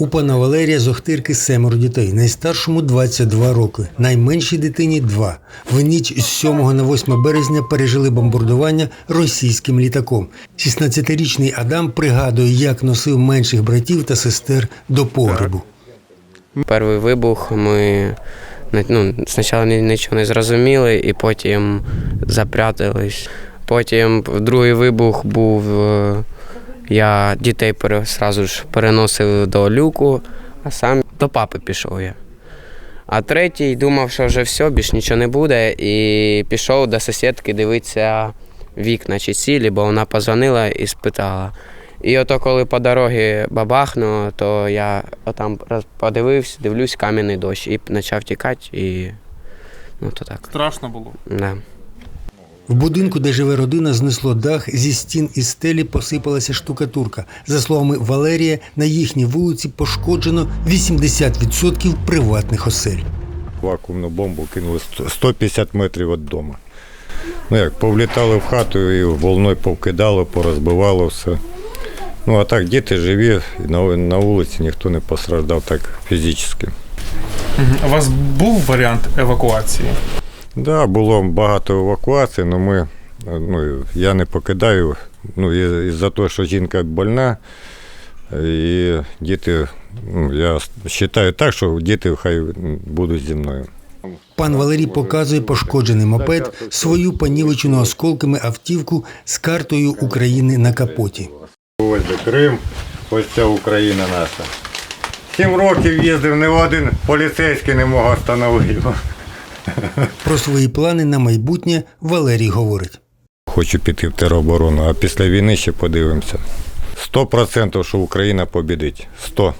У пана Валерія з Охтирки семеро дітей. Найстаршому 22 роки, найменшій дитині 2. В ніч з 7 на 8 березня пережили бомбардування російським літаком. 16-річний Адам пригадує, як носив менших братів та сестер до погребу. Перший вибух ми ну, спочатку нічого не зрозуміли, і потім запрятались. Потім другий вибух був. Я дітей пере, сразу ж переносив до люку, а сам до папи пішов я. А третій думав, що вже все, більш нічого не буде, і пішов до сусідки дивитися вікна чи цілі, бо вона позвонила і спитала. І ото коли по дорозі бабахнуло, то я отам подивився, дивлюсь кам'яний дощ і почав тікати, і ну то так. Страшно було. Да. В будинку, де живе родина, знесло дах, зі стін і стелі посипалася штукатурка. За словами Валерія, на їхній вулиці пошкоджено 80% приватних осель. Вакуумну бомбу кинули 150 метрів від дому. Ну як, повлітали в хату і волною повкидало, порозбивало все. Ну а так діти живі, і на, на вулиці ніхто не постраждав так фізично. У вас був варіант евакуації? Да, було багато евакуацій, але ми, е, ну, я не покидаю. Ну, і, за те, що жінка больна, і діти, ну, я вважаю так, що діти хай будуть зі мною. Пан Валерій показує пошкоджений мопед, свою понівечену осколками автівку з картою України на капоті. Ось де Крим, ось ця Україна наша. Сім років їздив, ні один поліцейський не мог остановити його. Про свої плани на майбутнє Валерій говорить. Хочу піти в тероборону, а після війни ще подивимося. Сто процентів, що Україна побідить. Сто.